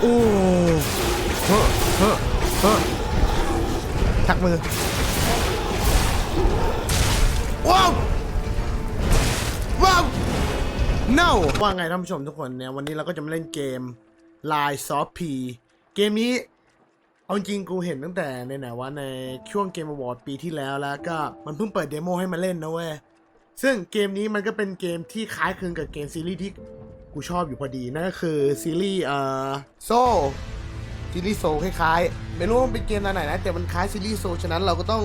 โอ้เฮ้อเฮ้อเฮ้อชักมือว้าวว้าว no ว่าไงท่านผู้ชมทุกคนเนี่ยวันนี้เราก็จะมาเล่นเกม Line Soft P เกมนี้ เอาจริงกูเห็นตั้งแต่ในไหนว่าในช่วงเกมอวอร์ดปีที่แล้วแล้วก็มันเพิ่งเปิดเดโมให้มาเล่นนะเว้ย ซึ่งเกมนี้มันก็เป็นเกมที่คล้ายคลึงกับเกมซีรีส์ที่ กูชอบอยู่พอดี นั่นก็คือซีรีส์เอ่อโซซีรีส์โซคล้ายๆ ไม่รู้ว่ามันเป็นเกมอะไรนะ แต่มันคล้ายซีรีส์โซฉะนั้นเราก็ต้อง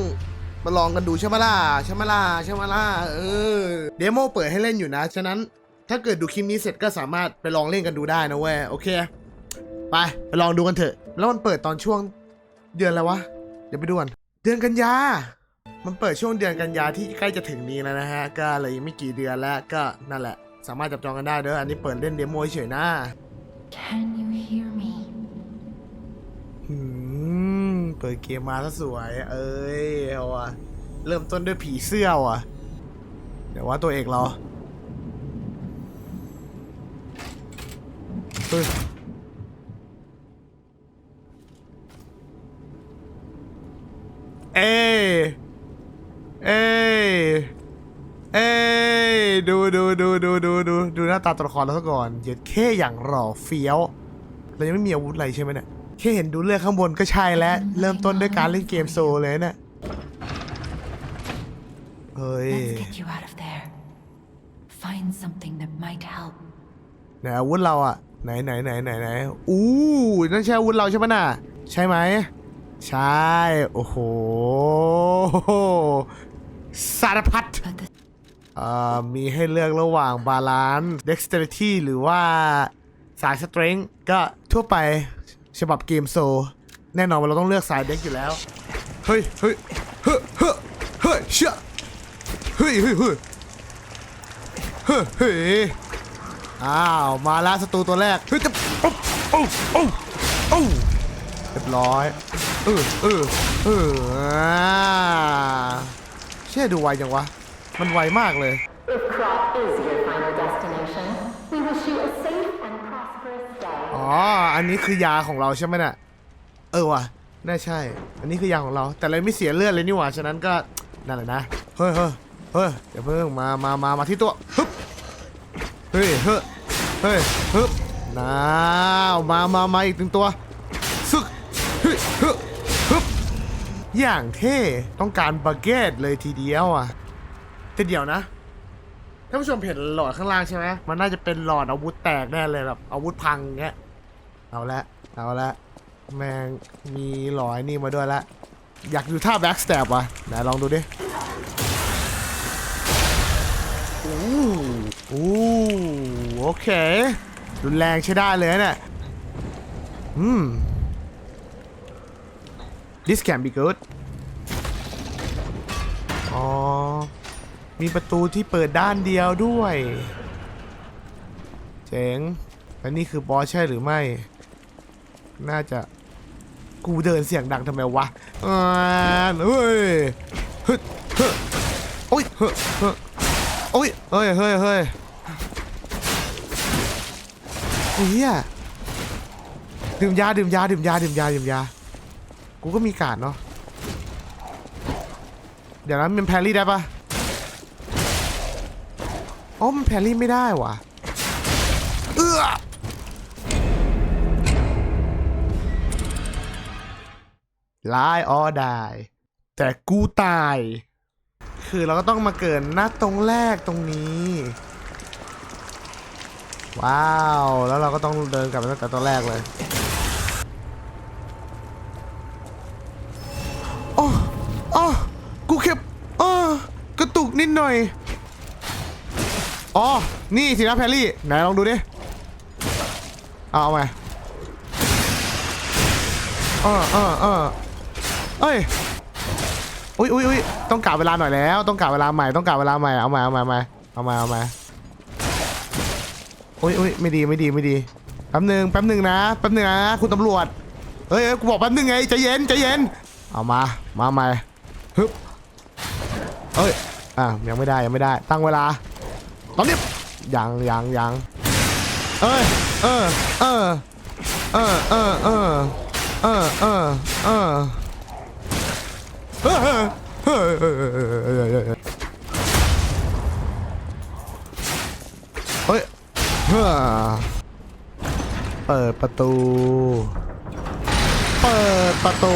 มาลองกันดูใช่ไหมล่ะใช่ไหมล่ะใช่ไหมล่ะเออเดโมเปิดให้เล่นอยู่นะ ฉะนั้นถ้าเกิดดูคลิปนี้เสร็จก็สามารถไปลองเล่นกันดูได้นะเว้ยโอเค ไปไปลองดูกันเถอะ แล้วมันเปิดตอนช่วงเดือนอะไรวะเดี๋ยวไปดูกันเดือนกันยา มันเปิดช่วงเดือนกันยาที่ใกล้จะถึงนี้แล้วนะฮะ ก็เลยไม่กี่เดือนแล้วก็นั่นแหละ สามารถจับจองกันได้เด้ออันนี้เปิดเล่นเดโมเฉยๆนะ Can you hear me? หืมเปิดเกมมาซะสวย เอ้ยเอาว่ะเริ่มต้นด้วยผีเสื้อว่ะ เดี๋ยวว่าตัวเอกเราเฮ้ยเอ้ยเอ้ยเอ้ย ดูดูดูดูดูดูดูหน้าตาตัวละครเราซะก่อนเหยียดแค่อย่างหล่อเฟี้ยวเรายังไม่มีอาวุธอะไรใช่ไหมเนี่ยแค่เห็นดูเลือดข้างบนก็ใช่แล้ว เริ่มต้นด้วยการเล่นเกมโซลเลยเนี่ยเฮ้ย Let's get you out of there. Find something that might help. ไหนอาวุธเราอะไหนไหนไหนไหนไหนอู้นั่นใช่อาวุธเราใช่ไหมน่ะ ใช่ไหม ใช่ โอ้โห สารพัด But the เอ่อ มีให้เลือกระหว่างบาลานซ์ dexterity หรือว่าสาย strength ก็ทั่วไปฉบับเกมโซ แน่นอนว่าเราต้องเลือกสายเด็กอยู่แล้ว เฮ้ยเฮ้ยเฮ้ยเฮ้ยเฮ้ยเชื่อเฮ้ยเฮ้ยเฮ้ยเฮ้ยเฮ้ยอ้าว มาแล้วศัตรูตัวแรก เฮ้ยจะโอ้โอ้โอ้โอ้เรียบร้อย เออเออเอออ่าเชื่อดูไวจังวะ มันไวมากเลย If Krat is your final destination, we wish you a safe and prosperous day. อ๋อ อันนี้คือยาของเราใช่ไหมน่ะ เออว่ะ น่าใช่ อันนี้คือยาของเรา แต่เราไม่เสียเลือดเลยนี่หว่า ฉะนั้นก็นั่นแหละนะ เฮ้ยเฮ้ยเฮ้ยเดี๋ยวเพิ่ง มา มา มา มาที่ตัวฮึบเฮ้ย เฮ้ย เฮ้ยฮึบน้าว มา มา มาอีกหนึ่งตัวซึกเฮ้ยฮึบฮึบอย่างเท่ ต้องการบาเกตเลยทีเดียวอะ แต่เดี๋ยวนะท่านผู้ชมเห็นหลอดข้างล่างใช่ไหมมันน่าจะเป็นหลอดอาวุธแตกแน่เลยแบบอาวุธพังเงี้ยเอาละเอาละแม่งมีหลอยนี่มาด้วยละอยากดูท่าแบ็กส t ต p ว่ะไหนลองดูดิอู้อู้โอเครุนแรงใช้ได้เลยนะเนี่ยอืม this can be good อ๋อ มีประตูที่เปิดด้านเดียวด้วย เจ๋งและนี่คือบอสใช่หรือไม่ น่าจะ กูเดินเสียงดังทำไมวะอ่าเฮ้ยฮึฮึโอ้ยฮ้ยเฮ้ยโอ้ยเฮ้ยเฮ้ยเฮ้ยเหี้ยดื่มยาดื่มยาดื่มยาดื่มยาดื่มยา กูก็มีการเนาะ เดี๋ยวนะมันแพรี่ได้ปะ อ๋อมันแพรรี่ไม่ได้วะเอื้อลายออได้ แต่กูตาย คือเราก็ต้องมาเกิดหน้าตรงแรกตรงนี้ ว้าว แล้วเราก็ต้องเดินกลับไปตั้งแต่ตอนแรกเลย โอ้โอ้กูแค่เออกระตุกนิดหน่อย อ๋อ นี่สินะแพรรี่ ไหนลองดูดิ เอาเอามาเออเออเออเอ้ย อุ้ยอุ้ยอุ้ยต้องกะเวลาหน่อยแล้ว ต้องกะเวลาใหม่ ต้องกะเวลาใหม่ เอามาเอามาเอามาเอามาเอามาอุ้ยอุ้ยไม่ดี ไม่ดี ไม่ดี แป๊บหนึ่งแป๊บหนึ่งนะ แป๊บหนึ่งนะ คุณตำรวจเฮ้ยเฮ้ยกูบอกแป๊บหนึ่งไง ใจเย็น ใจเย็น เอามา มาใหม่ ฮึบเอ้ย อะยังไม่ได้ ยังไม่ได้ ตั้งเวลา ตอนนี้ยังยังยังเอ้ยเออเออเออเออเออเออเออเออเออเออเออเออเออเออเฮ้ยเฮ้อเปิดประตู เปิดประตู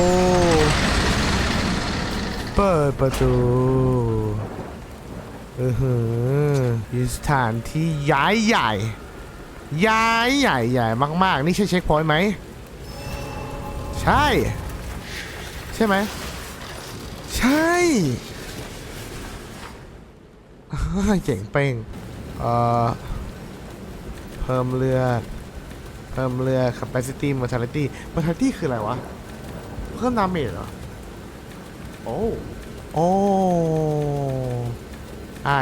เปิดประตู เออหือสถานที่ย้ายใหญ่ ย้ายใหญ่ใหญ่มาก ๆ นี่ใช่เช็คพอยต์ไหม ใช่ ใช่ไหม ใช่เจ๋งเป้งเอ่อ เพิ่มเลือด เพิ่มเลือด capacity mortality mortality คืออะไรวะ เพิ่มดาเมจเหรอ โอ้ โอ้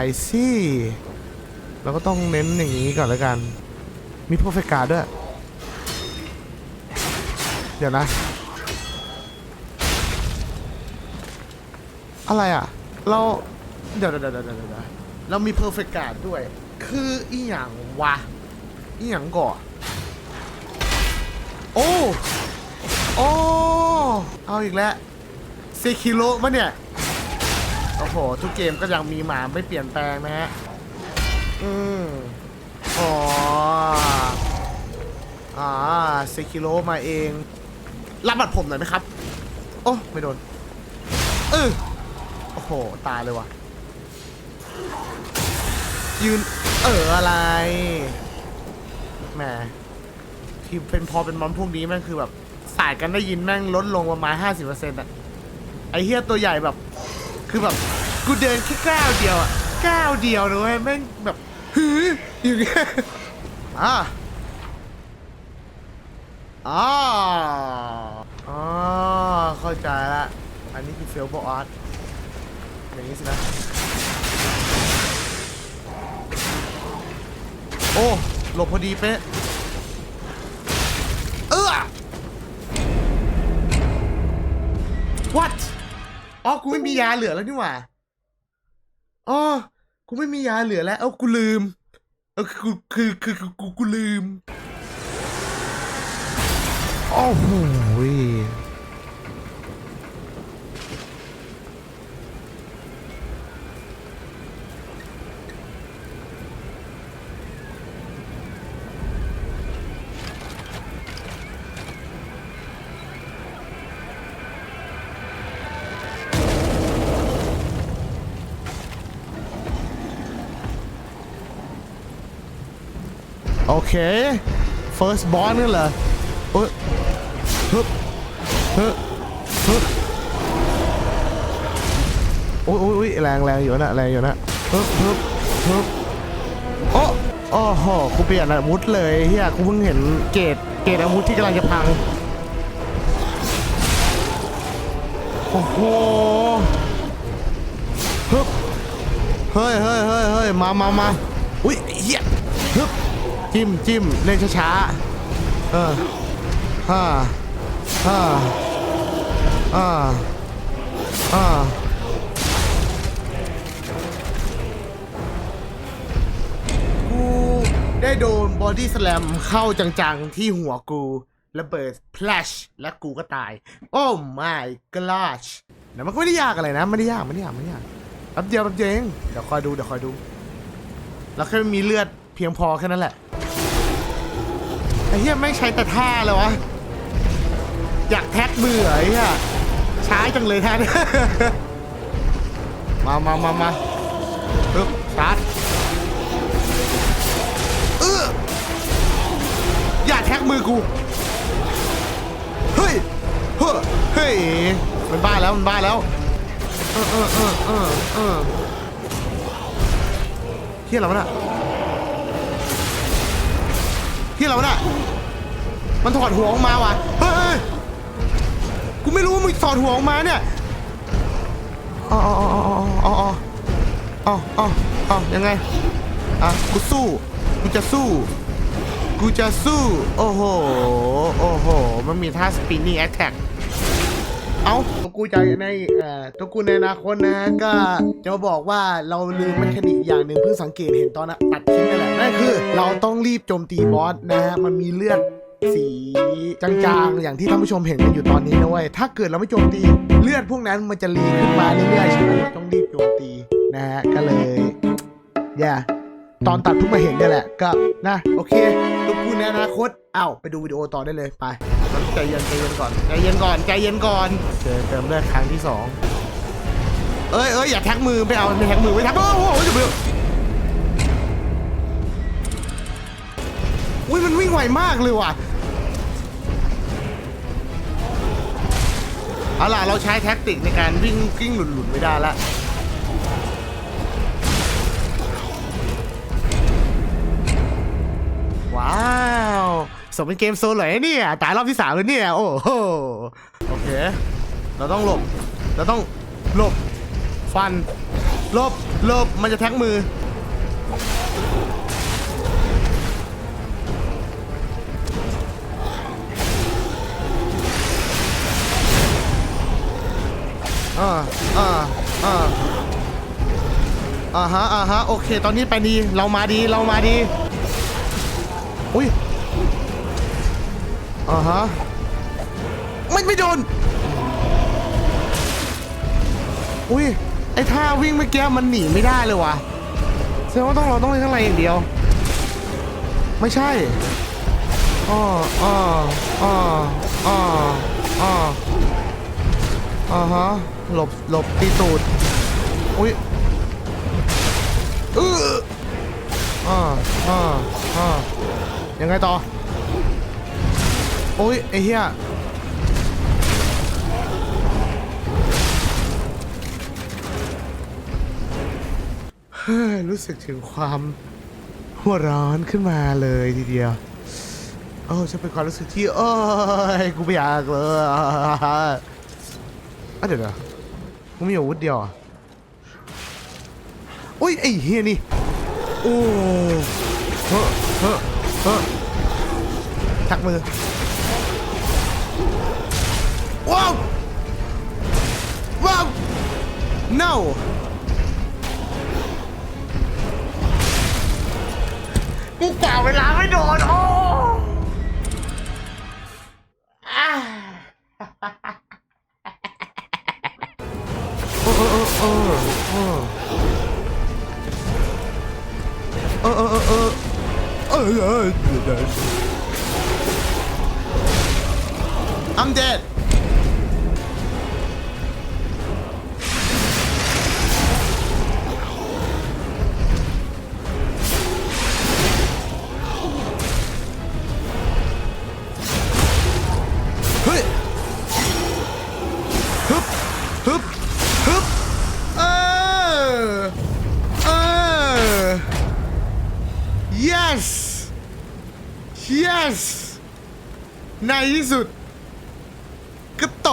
I see เราก็ต้องเน้นอย่างนี้ก่อนแล้วกัน มี perfect guard ด้วย เดี๋ยวนะ อะไรอะ เรา เดี๋ยวเดี๋ยวเดี๋ยวเดี๋ยวเดี๋ยวเรามี perfect guard ด้วย คืออีหยังวะ อีหยังก่อโอ้ โอ้ เอาอีกแล้วเซคิโร่มะเนี่ย โอ้โห ทุกเกมก็ยังมีหมาไม่เปลี่ยนแปลงนะฮะ อืมอ๋ออ่าเซคิโรมาเอง รับบัตรผมหน่อยไหมครับ โอ้ ไม่โดนเออโอ้โห ตายเลยว่ะ ยืน เอออะไร แหม ที่เป็นพอเป็นมอนพวกนี้แม่งคือแบบ สายกันได้ยินแม่งลดลงประมาณห้าสิบเปอร์เซ็นต์อะไอเฮียตัวใหญ่แบบ คือแบบกูเดินแค่ก้าวเดียวอะก้าวเดียวนะเว้ยแม่งแบบหืออย่างเงี้ยอ่าอ๋ออ๋อเข้าใจละ อันนี้คือเฟลบอาร์ตอย่างนี้สินะ โอ้ หลบพอดีเป๊ะ เออ what อ๋อ กูไม่มียาเหลือแล้วนี่หว่า อ๋อ กูไม่มียาเหลือแล้ว เอ้า กูลืม เออคือคือคือคือกู กูลืม โอ้โห โอเค first ball นั่เหรอเอ้ยฮึบฮึบฮึบโอ้ยโอ้ยโอ้ยแรงแรงอยู่นะแรงอยู่นะฮึบฮึบฮึบโอ้โอ้โหกูเปลี่ยนอาวุธเลยเฮียกูเพิ่งเห็นเกรดเกรดอาวุธที่กำลังจะพังโอ้โหฮึบเฮ้ยเฮ้ยเฮ้ยเฮ้ยมามามา จิ้มจิ้มเล่นช้าๆ เออฮ่าฮ่าอ่าอ่ากูได้โดนบอดี้สแลมเข้าจังๆ ที่หัวกูระเบิดพลัชและกูก็ตาย โอ้ my gosh แต่มันก็ไม่ได้ยากอะไรนะ ไม่ได้ยากไม่ได้ยากไม่ได้ยากแป๊บเดียวแป๊บเดียวเองเดี๋ยวคอยดูเดี๋ยวคอยดู แล้วแค่มีเลือดเพียงพอแค่นั้นแหละ เหี้ยไม่ใช้แต่ท่าเลยวะ อยากแท็กมือเหรอไอ้เหี้ยช้าจังเลยท่านมามามามาปึ๊บชาร์จเอออย่าแท็กมือกู เฮ้ย เฮ้ยเฮ้ยมันบ้าแล้ว มันบ้าแล้ว เออเออเออเออเออเฮียอะไรวะน่ะ ที่เราน่ะ มันถอดหัวออกมาว่ะ เฮ้ย กูไม่รู้ว่ามึงถอดหัวออกมาเนี่ยอ๋ออ๋ออ๋ออ๋ออ๋ออ๋ออ๋ออ๋อยังไง อะ กูสู้ กูจะสู้ กูจะสู้ โอ้โห โอ้โห มันมีท่าสปินนี่แอคแท็ก เอาตัวกูใจในเอ่อตัวกูในอนาคตนะก็จะมาบอกว่าเราลืมแมคานิกอย่างหนึ่งเพิ่งสังเกตเห็นตอนนะตัดคลิปนั่นแหละนั่นคือ เราต้องรีบโจมตีบอสนะฮะมันมีเลือดสีจางๆ อย่างที่ท่านผู้ชมเห็นกันอยู่ตอนนี้นะเว้ยถ้าเกิดเราไม่โจมตีเลือดพวกนั้นมันจะรีขึ้นมาเรื่อยๆฉะนั้นเราต้องรีบโจมตีนะฮะก็เลยอย่าตอนตัดเพิ่งมาเห็นเนี่ยแหละก็นะโอเคทุกคุณในอนาคตเอ้าไปดูวิดีโอต่อได้เลยไป ใจเย็นใจเย็นก่อนใจเย็นก่อนใจเย็นก่อนเจอเติมเลือดครั้งที่สองเอ้ยเอ้ยอย่าแท็กมือไม่เอาไม่แท็กมือไม่แท็กโอ้โหอย่าไปอุ้ยมันวิ่งไวมากเลยว่ะเอาล่ะเราใช้แท็กติกในการวิ่งกิ้งหลุนๆไม่ได้ละว้าว สมเป็นเกมโซนเลยเนี่ยตายรอบที่สามเลยเนี่ยโอ้โหโอเค เราต้องหลบ เราต้องหลบ ฟัน หลบ หลบ มันจะแท็กมือ อ่า อ่า อ่าอ่าฮะอ่าฮะ โอเค ตอนนี้ไปดี เรามาดี เรามาดี อุ้ย อ่าฮะไม่ไม่โดน อุ้ย ไอ้ท่าวิ่งเมื่อกี้มันหนีไม่ได้เลยว่ะแสดงว่าต้องเราต้องเล่นข้างในอย่างเดียว ไม่ใช่อ๋ออ๋ออ๋ออ๋ออ๋ออ่าฮะ หลบ หลบตีตูด อุ้ยเอออ่าอ่าอ่ายังไงต่อ โอ้ยไอ้เหี้ยรู้สึกถึงความหัวร้อนขึ้นมาเลยทีเดียว โอ้จะเป็นความรู้สึกที่ โอ้ย กูไม่อยากเลยอะเดี๋ยวเดี๋ยวกูมีอาวุธเดียวอะโอ้ย ไอ้เฮียนี่ โอ้เฮ้อเฮ้อเฮ้อทักมือ no กูกล่าวเวลาไม่โดนโอ้อ่าโอ้โอ้โอ้โอ้โอ้เออเออเออเออเออเออ I'm dead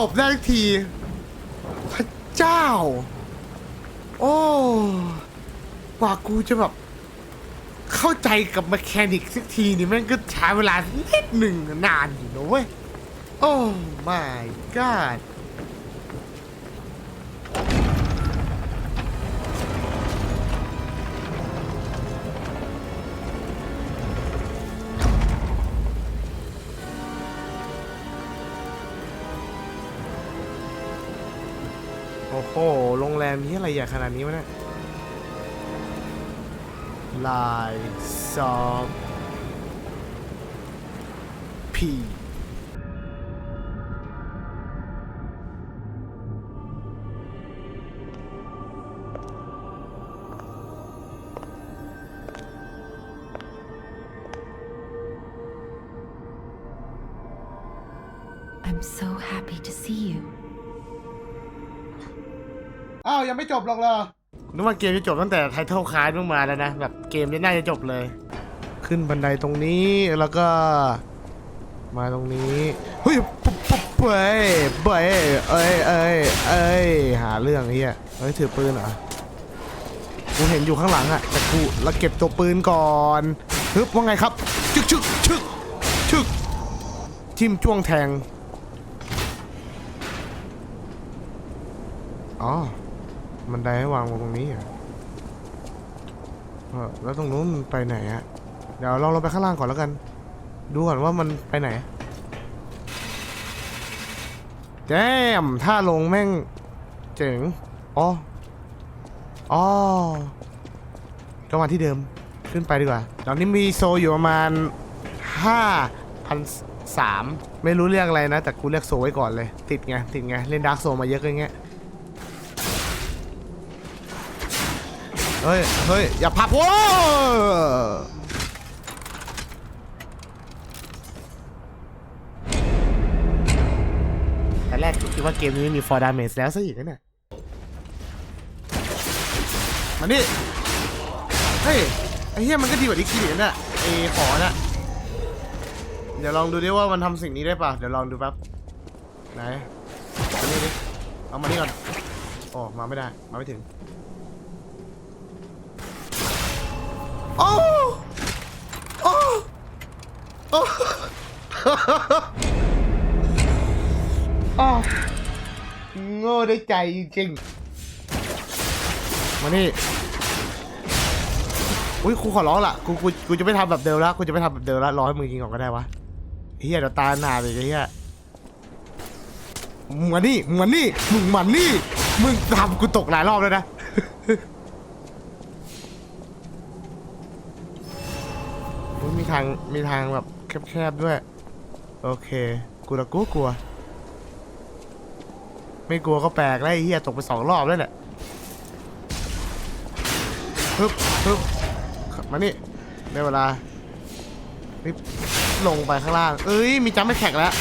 บได้ทักที พระเจ้า โอ้กว่ากูจะแบบ เข้าใจกับมคแคนิกสักทีนี่แม่งก็ใช้เวลานิดหนึ่งนานอยู่นะเว้ย โอ้ my god โรงแรมนี้อะไรใหญ่ขนาดนี้วะเนี่ยลายซอฟพี ยังไม่จบหรอกเหรอนึกว่าเกมจะจบตั้งแต่ไทเทลคาร์ดมาแล้วนะ แบบเกมนี้น่าจะจบเลย ขึ้นบันไดตรงนี้แล้วก็ มาตรงนี้เฮ้ยปุ๊บปุ๊บเบ้ยเบ้ยเอ้ยเอ้ยเอ้ยหาเรื่องเหี้ยเฮ้ยถือปืนเหรอกูเห็นอยู่ข้างหลังอะแต่กูแล้วเก็บตัวปืนก่อนฮึบว่าไงครับชึกชึกชึกชึกทิมจ้วงแทงอ๋อ มันไดให้วางไว้ตรงนี้อะเออแล้วตรงนู้นมันไปไหนอะเดี๋ยวลองลงไปข้างล่างก่อนแล้วกัน ดูก่อนว่ามันไปไหน แจมถ้าลงแม่ง เจ๋งอ๋ออ๋อก็มาที่เดิมขึ้นไปดีกว่า ตอนนี้มีโซอยู่ประมาณห้าพันสามไม่รู้เรื่องอะไรนะ แต่กูเรียกโซไว้ก่อนเลย ติดไง ติดไง เล่นดาร์กโซมาเยอะก็อย่างเงี้ย เฮ้ย เฮ้ย อย่าพับโว้แต่แรกคิดว่าเกมนี้มี for damage แล้วซะอีกนะเนี่ยมานี่ เฮ้ย ไอ้เหี้ยมันก็ดีกว่าดิคิริน่ะไอ้ขอน่ะ เดี๋ยวลองดูดิว่ามันทำสิ่งนี้ได้ป่ะ เดี๋ยวลองดูแป๊บ ไหน เอานี่ดิ เอามานี่ก่อน โอ้ มาไม่ได้ มาไม่ถึง อ้โอ้โง่ได้ใจจริงๆมานี่อุ้ยครูขอร้องละกูกูกูจะไม่ทำแบบเดิมละกูจะไม่ทำแบบเดิมละรอให้มึงยิงก่อนก็ได้วะเฮียเดี๋ยวตาหนาไปไอ้เฮียมึงมานี่มึงมานี่มึงมานี่มึงทำกูตกหลายรอบแล้วนะอุ๊ยมีทางมีทางแบบ แคบๆด้วย โอเคกูละกลัวกลัว ไม่กลัวก็แปลกแล้วไอ้เฮียตกไปสองรอบแล้วแหละฮึบฮึบมานี่ได้เวลารีบลงไปข้างล่าง เอ้ย มีจัมไม่แท็กแล้ว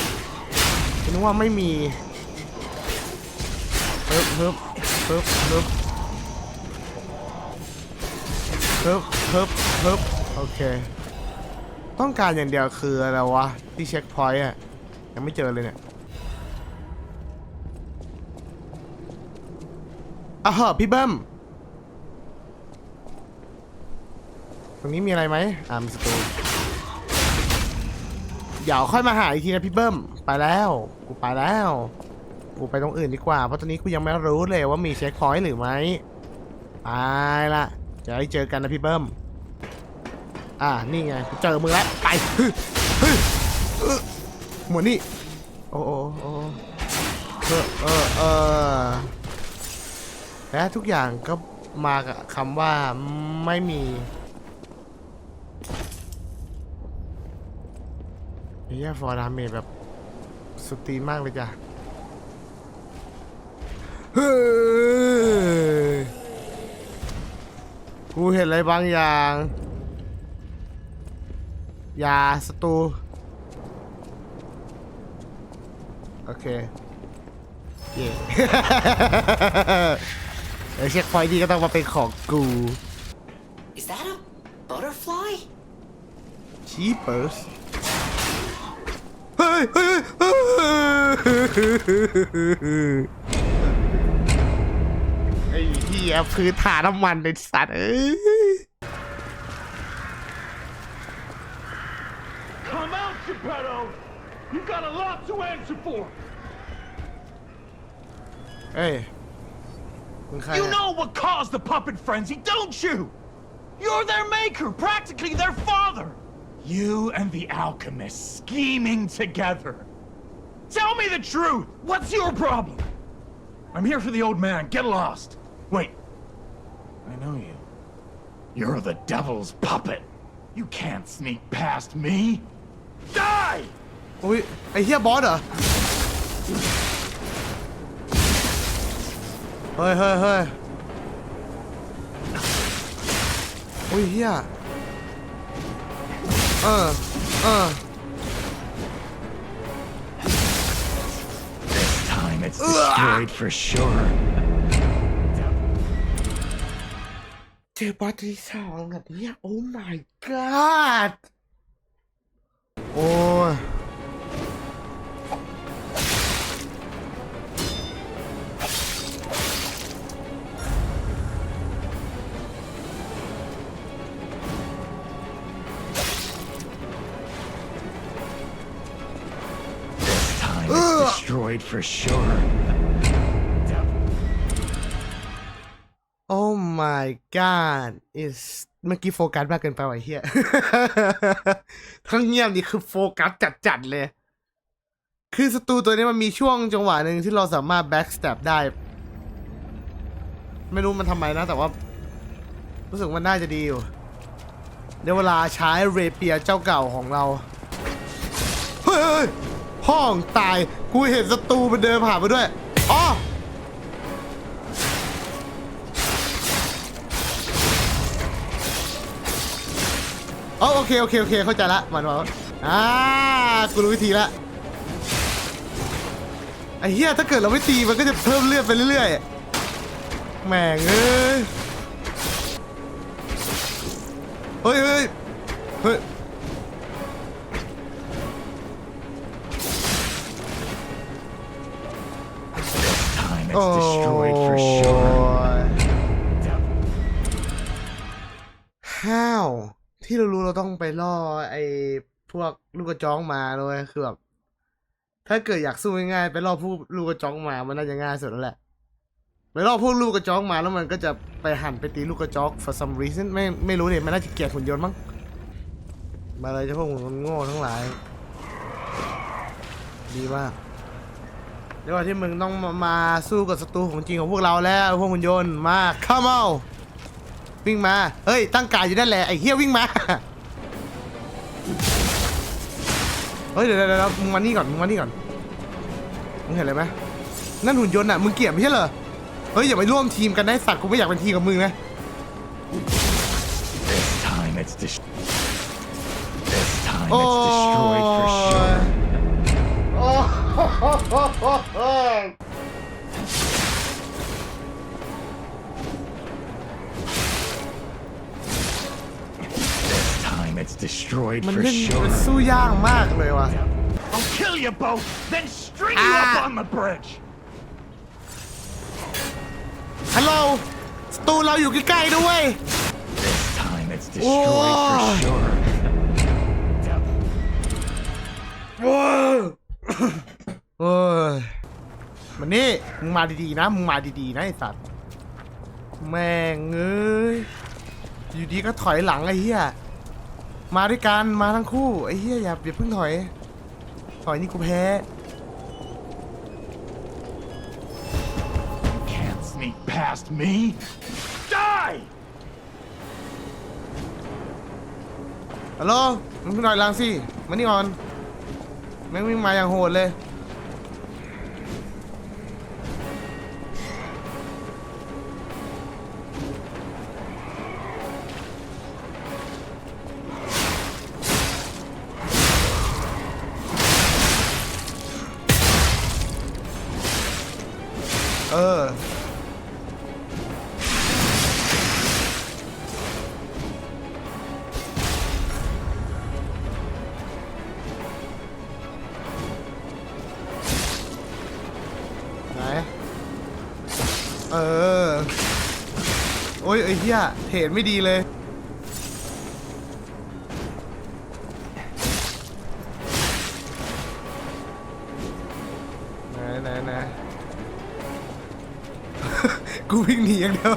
คิดว่าไม่มีฮึบฮึบฮึบฮึบฮึบฮึบฮึบโอเค ต้องการอย่างเดียวคืออะไรวะ ที่เช็คพอยต์อะยังไม่เจอเลยเนี่ยอะเหอะพี่เบิ้มตรงนี้มีอะไรไหมอ่ามีสตูเดี๋ยวค่อยมาหาอีกทีนะพี่เบิ้มไปแล้ว กูไปแล้ว กูไปตรงอื่นดีกว่า เพราะตอนนี้กูยังไม่รู้เลยว่ามีเช็คพอยต์หรือไม่ไปละจะได้เจอกันนะพี่เบิ้ม อ่า นี่ไง เจอมึงแล้ว ไปฮึฮึฮึหมวดนี่ โอ้โอ้โอเออเออเออและทุกอย่างก็มากับคำว่าไม่มีเฮียฟอร์ดาเมจแบบสุดตีมากเลยจ้ะ เฮ้ย กูเห็นอะไรบางอย่าง ยาสตูโอเคเย่เดี๋ยวเช็คพอยต์ดีก็ต้องมาเป็นของกู Is that a butterfly? ชีเปิร์สเฮ้ยเฮ้ยเฮ้ยไอ้เหี้ยพื้นฐานน้ำมันในสัตว์เอ้ย answer for. Hey. You know what caused the puppet frenzy, don't you? You're their maker, practically their father. You and the alchemist scheming together. Tell me the truth. What's your problem? I'm here for the old man. Get lost. Wait. I know you. You're the devil's puppet. You can't sneak past me. Die! อุ้ยไอ้เหี้ยบอสเหรอ เฮ้ยเฮ้ยเฮ้ยอุ้ยเหี้ยเออเออ This time it's destroyed for sure. เจอบอสที่สองแบบเนี้ยโอ้ my god โอ้ย destroyed for sure. Oh my god is เมื่อกี้โฟกัสมากเกินไปว่ะไอ้เฮีย ทั้งเงียบนี่คือโฟกัสจัดๆเลย คือศัตรูตัวนี้มันมีช่วงจังหวะหนึ่งที่เราสามารถแบ็กส a ต p ได้ ไม่รู้มันทำไมนะ แต่ว่า รู้สึกมันน่าจะดีอยู่ เดี๋ยวเวลาใช้เรเปียเจ้าเก่าของเรา เฮ้ย เฮ้ยห้องตาย กูเห็นศัตรูมันเดินผ่านมาด้วยอ๋ออ๋อโอเคโอเคโอเคเข้าใจละมันว่าอ่ากูรู้วิธีละไอ้เหี้ยถ้าเกิดเราไม่ตีมันก็จะเพิ่มเลือดไปเรื่อยๆแม่งเอ้ยเฮ้ยเฮ้ยเฮ้ย โอ้ destroyed for sure. ห้าว ที่เรารู้เราต้องไปล่อไอ้พวกลูกกระจ้องมาเลยคือแบบถ้าเกิดอยากสู้ง่ายๆไปล่อพวกลูกกระจ้องมามันน่าจะง่ายสุดแล้วแหละไปล่อพวกลูกกระจอกมาแล้วมันก็จะไปหั่นไปตีลูกกระจอก for some reason ไม่ไม่รู้เนี่ยมันน่าจะเกลียดหุ่นยนต์มั้งมาเลยเจ้าพวกหุ่นยนต์โง่ทั้งหลาย ดีมาก เดี๋ยวที่มึงต้องมามาสู้กับศัตรูของจริงของพวกเราแล้วพวกหุ่นยนต์มาเข้ามาวิ่งมา เฮ้ย ตั้งการอยู่นั่นแหละไอ้เฮียวิ่งมา เฮ้ยเดี๋ยวเดี๋ยวเดี๋ยวมึงมานี่ก่อนมึงมานี่ก่อน มึงเห็นอะไรไหมนั่นหุ่นยนต์อะ มึงเกลียดไม่ใช่เหรอ เฮ้ยอย่าไปร่วมทีมกันนะไอ้สัตว์กูไม่อยากเป็นทีมกับมึงนะ This time it's dis- This time โอ้ it's destroyed for sure. โอ้ย This time it's destroyed มัน for เล่น sure. มันสู้ยากมากเลยว่ะ I'll kill you both, then string you Ah. up on the bridge. ฮัลโหลสตูเราอยู่ใกล้ๆด้วย This time it's destroyed for Oh. sure. ว้าว เอ้ยมันนี่มึงมาดีๆนะมึงมาดีๆนะไอ้สัตว์แม่งเอ้ยอยู่ดีก็ถอยหลังไอ้เหี้ยมาด้วยกันมาทั้งคู่ไอ้เหี้ยอย่าอย่าเพิ่งถอยถอยนี่กูแพ้ Can't sneak past me. Die! ฮัลโหลมึงขึ้นหน่อยลังสิมานี่ก่อนแม่งวิ่งมาอย่างโหดเลย ออไหน เออ โอ้ยไอ้เหี้ยเทรดไม่ดีเลย อย่างเดียว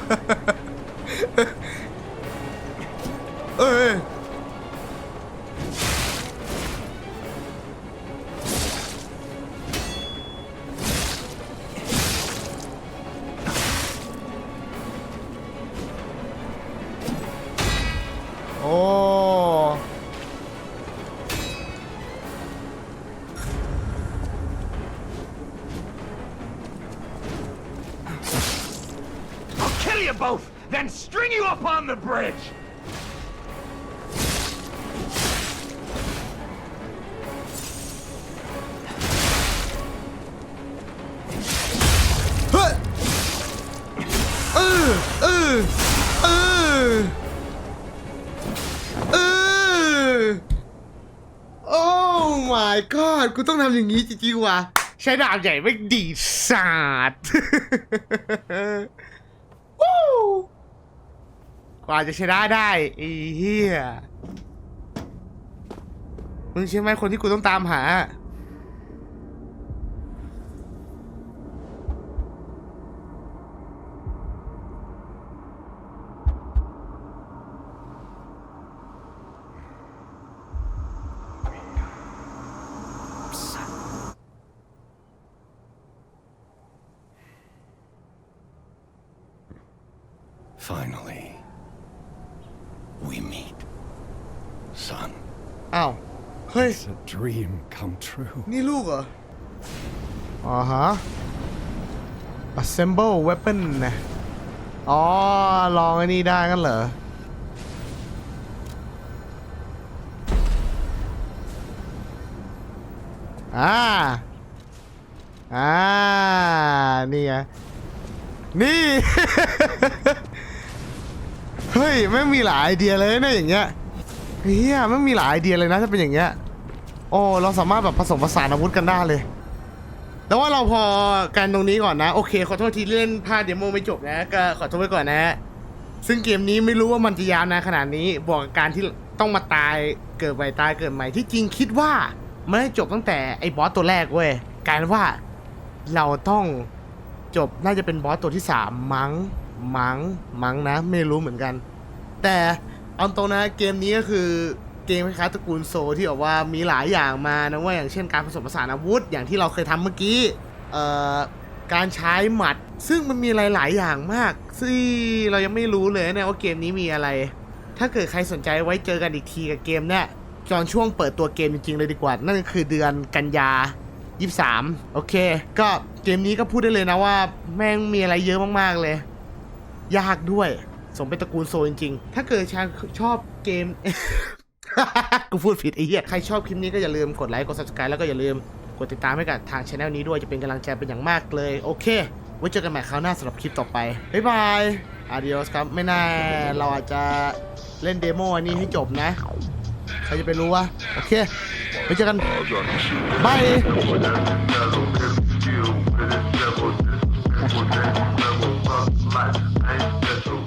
on the bridge. เฮ้ยเออเออเออเออโอ้ my god กูต้องทำอย่างนี้จริงๆว่ะ ใช้ดาบใหญ่ไม่ดีสาดวู้ กว่าจะชนะได้ไอ้เหี้ยมึงใช่ไหมคนที่กูต้องตามหา Finally, we meet. Son, อ้าว เฮ้ย it's a dream come true. นี่ลูกเหรอ อ๋อฮะ assemble weapon นะ อ๋อ ลองไอ้นี่ได้กันเหรอ อ่า อ่า นี่ไง นี่ เฮ้ย ไม่งมีหลายไอเดียเลยนะอย่างเงี้ยเฮียไม่งมีหลายไอเดียเลยนะถ้าเป็นอย่างเงี้ย โอ้เราสามารถแบบผสมผสานอาวุธกันได้เลย แต่ว่าเราพอกันตรงนี้ก่อนนะ โอเค ขอโทษทีเล่นพลาดเดโมไม่จบนะ ก็ขอโทษไว้ก่อนนะ ซึ่งเกมนี้ไม่รู้ว่ามันจะยาวนานขนาดนี้บวกกับการที่ต้องมาตายเกิดใหม่ตายเกิดใหม่ที่จริงคิดว่ามันได้จบตั้งแต่ไอ้บอสตัวแรกเว้ยกลารว่าเราต้องจบน่าจะเป็นบอสตัวที่สามมั้งมั้งมั้งนะ ไม่รู้เหมือนกัน แต่เอาตรงนะเกมนี้ก็คือ เกมคล้ายๆตระกูลโซที่แบบว่ามีหลายอย่างมานะว่าอย่างเช่นการผสมผสานอาวุธ อย่างที่เราเคยทำเมื่อกี้เอ่อการใช้หมัด ซึ่งมันมีหลาย ๆ อย่างมาก ซึ่งเรายังไม่รู้เลยนะว่าเกมนี้มีอะไร ถ้าเกิดใครสนใจไว้เจอกันอีกทีกับเกมเนี่ยจอนช่วงเปิดตัวเกมจริง ๆ เลยดีกว่า นั่นคือเดือนกันยา 23 โอเค ก็เกมนี้ก็พูดได้เลยนะว่าแม่งมีอะไรเยอะมาก ๆ เลย ยากด้วย สมเป็นตระกูลโซจริง ๆ ถ้าเกิดชาชอบเกม กูพูดผิดไอ้เหี้ยใครชอบคลิปนี้ก็อย่าลืมกดไลค์กด subscribe แล้วก็อย่าลืมกดติดตามให้กับทางช anel นี้ด้วยจะเป็นกำลังใจเป็นอย่างมากเลย โอเค ไว้เจอกันใหม่คราวหน้าสำหรับคลิปต่อไป บ๊ายบายอาดิโอสครับไม่น่าเราอาจจะเล่นเดโมอันนี้ให้จบนะ ใครจะไปรู้วะ โอเค ไว้เจอกันบาย Life ain't special.